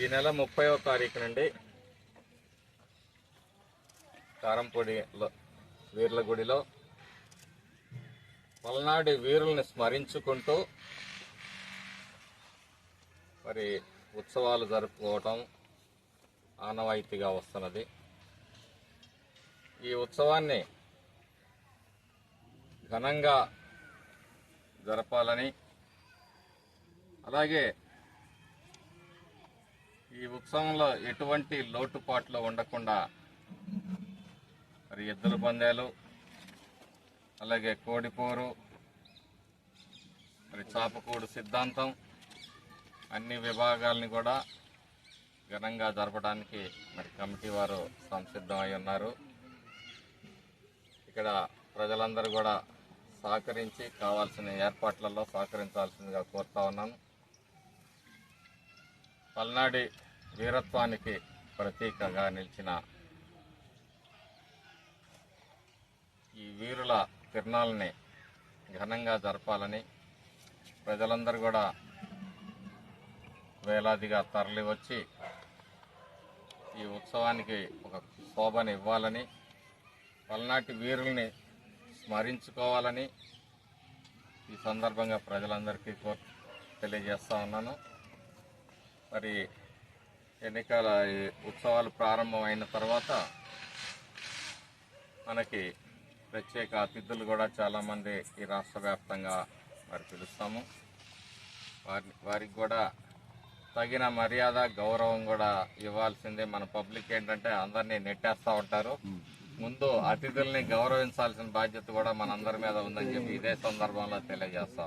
ఈ నెల ముప్పైవ తారీఖు నుండి కారంపొడిలో వీర్ల గుడిలో పల్నాడు వీరుల్ని స్మరించుకుంటూ మరి ఉత్సవాలు జరుపుకోవటం ఆనవాయితీగా వస్తున్నది. ఈ ఉత్సవాన్ని ఘనంగా జరపాలని అలాగే ఈ ఉత్సవంలో ఎటువంటి లోటుపాట్లు ఉండకుండా మరి ఎద్దుల పందాలు అలాగే కోడిపోరు మరి చాపకూడు సిద్ధాంతం అన్ని విభాగాల్ని కూడా ఘనంగా జరపడానికి మరి కమిటీ వారు సంసిద్ధమై ఉన్నారు. ఇక్కడ ప్రజలందరూ కూడా సహకరించి కావాల్సిన ఏర్పాట్లలో సహకరించాల్సిందిగా కోరుతా ఉన్నాను. పల్నాడి వీరత్వానికి ప్రతీకగా నిలిచిన ఈ వీరుల తిరణాలని ఘనంగా జరపాలని ప్రజలందరూ కూడా వేలాదిగా తరలి వచ్చి ఈ ఉత్సవానికి ఒక శోభని ఇవ్వాలని పల్నాటి వీరుల్ని స్మరించుకోవాలని ఈ సందర్భంగా ప్రజలందరికీ తెలియజేస్తా ఉన్నాను. మరి ఎన్నికల ఈ ఉత్సవాలు ప్రారంభమైన తర్వాత మనకి ప్రత్యేక అతిథులు కూడా చాలామంది ఈ రాష్ట్ర వ్యాప్తంగా మరి పిలుస్తాము. వారి వారికి కూడా తగిన మర్యాద గౌరవం కూడా ఇవ్వాల్సిందే. మన పబ్లిక్ ఏంటంటే అందరినీ నెట్టేస్తూ ఉంటారు. ముందు అతిథుల్ని గౌరవించాల్సిన బాధ్యత కూడా మనందరి మీద ఉందని చెప్పి ఇదే సందర్భంలో తెలియజేస్తా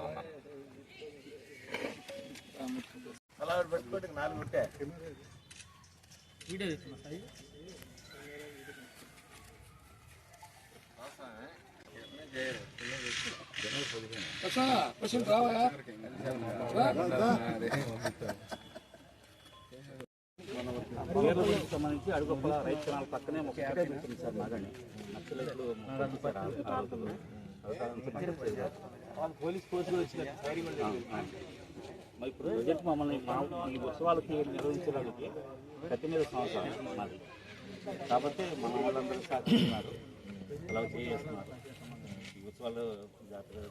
ఉన్నాను పేర్లకు సంబంధించి అడుగొప్ప రైతు కెనాల్ పక్కనే ఒక ఫ్యాక్టరీ ఉంటుంది సార్ నాగండి నక్సలైట్లు పోలీస్ కోర్సులో వచ్చినారు మరి ఇప్పుడు ప్రజెంట్ మమ్మల్ని ఈ ఉత్సవాలకి నిర్వహించడానికి ప్రతి మీద సంవత్సరం మాది. కాబట్టి మన వాళ్ళందరూ సహకరిస్తున్నారు. అలా చేస్తున్నారు. ఈ ఉత్సవాలు జాతర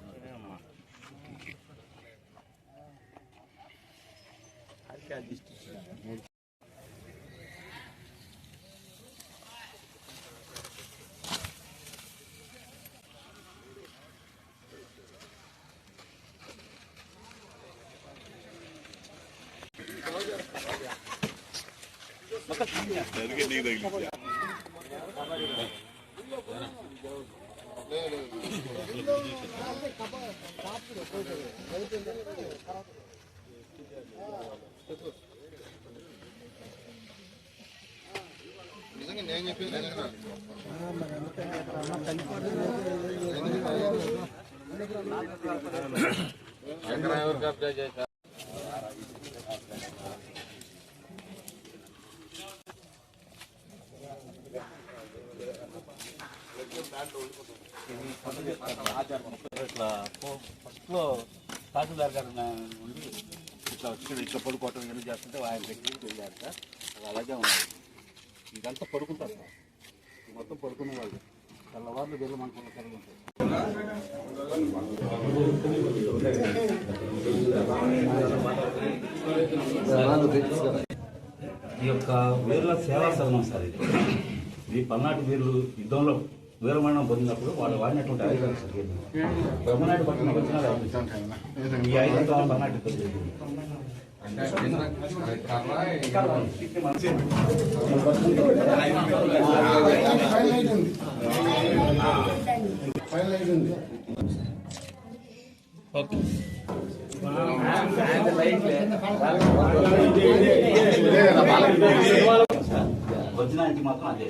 ఎక్కడ ఎవరు కబ్జా చేశారు ఇట్లా ఫస్ట్లో తహసీల్దార్ గారు ఉండి ఇట్లా వచ్చి ఇట్లా పడుకోవటం ఇవన్నీ చేస్తుంటే ఆయన దగ్గరికి వెళ్ళారు సార్. అది అలాగే ఉంది ఇదంతా పడుకుంటారు సార్. మొత్తం పడుకునే వాళ్ళు. తెల్లవారులు వెళ్ళి మనకు కలిగి ఉంటాయి ఈ యొక్క వీరుల సేవా సదనం సార్ ఇది. ఈ పల్నాటి వీరులు యుద్ధంలో వీరమరణం పొందినప్పుడు వాళ్ళు వాడినటువంటి ఇది. బ్రహ్మనాయుడు పట్టణం వచ్చిన ఈ పల్నాటి యుద్ధం జరిగింది. ఒరిజినాలిటీ మాత్రం అదే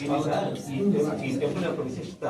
ఇది సార్, ఈ టెంపుల్- ఈ టెంపుల్ యొక్క విశిష్టత